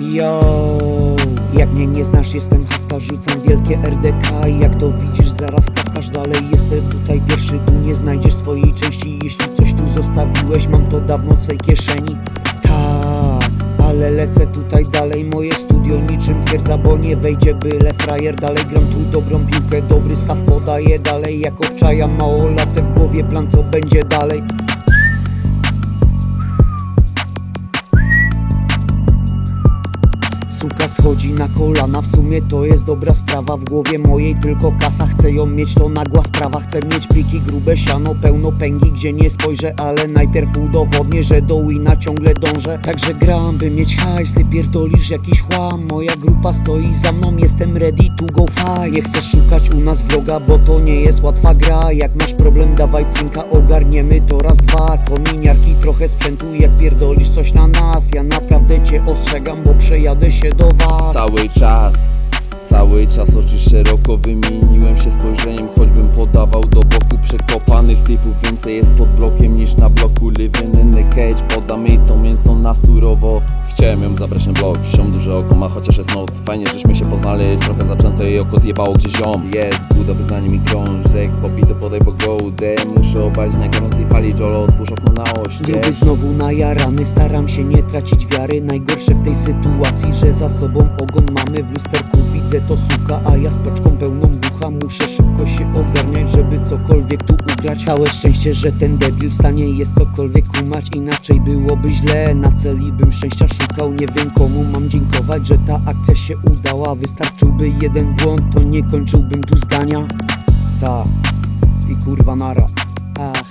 Yo, jak mnie nie znasz, jestem hasta, rzucam wielkie RDK I Jak to widzisz, zaraz kaskasz dalej, jestem tutaj pierwszy Tu nie znajdziesz swojej części, jeśli coś tu zostawiłeś Mam to dawno w swej kieszeni ale lecę tutaj dalej Moje studio niczym twierdza, bo nie wejdzie byle frajer. Dalej gram tu dobrą piłkę, dobry staw podaję dalej. Jak obczaja mało latę w głowie, plan co będzie dalej Suka schodzi na kolana, w sumie to jest dobra sprawa. W głowie mojej tylko kasa, chcę ją mieć, to nagła sprawa. Chcę mieć pliki, grube siano, pełno pęgi, gdzie nie spojrzę Ale najpierw udowodnię, że do wina ciągle dążę. Także gram, by mieć hajs, ty pierdolisz jakiś chłam. Moja grupa stoi za mną, jestem ready to go fight. Nie chcę szukać u nas wroga, bo to nie jest łatwa gra. Jak masz problem, dawaj cynka, ogarniemy to raz, dwa. Kominiarki, trochę sprzętu, jak pierdolisz coś na nas. Ja naprawdę cię ostrzegam, bo przejadę się do was. Cały czas, cały czas oczy szeroko wymieniłem się spojrzeniem Choćbym podawał do boku przekopanych typów. Więcej jest pod blokiem niż na bloku Living in the cage, podam jej to mięso na surowo Chciałem ją zabrać na blok, ziom duże oko ma chociaż jest noc. Fajnie żeśmy się poznali, trochę za często jej oko zjebało gdzieś ziom Jest, buda wyznanie mi krążek, popito podaj bo gołdę Muszę obalić na gorącej fali, Jolo otwórz okno na oście Gruby znowu najarany, staram się nie tracić wiary. Najgorsze w tej sytuacji, że za sobą ogon mamy. W lusterku widzę to suka, a ja z paczką pełną bucha Muszę szybko się ogarniać, żeby cokolwiek tu ugrać. Całe szczęście, że ten debil w stanie jest cokolwiek kumać Inaczej byłoby źle, na celi bym szczęścia Nie wiem komu mam dziękować, że ta akcja się udała. Wystarczyłby jeden błąd, to nie kończyłbym tu zdania. Ta i kurwa nara. Ach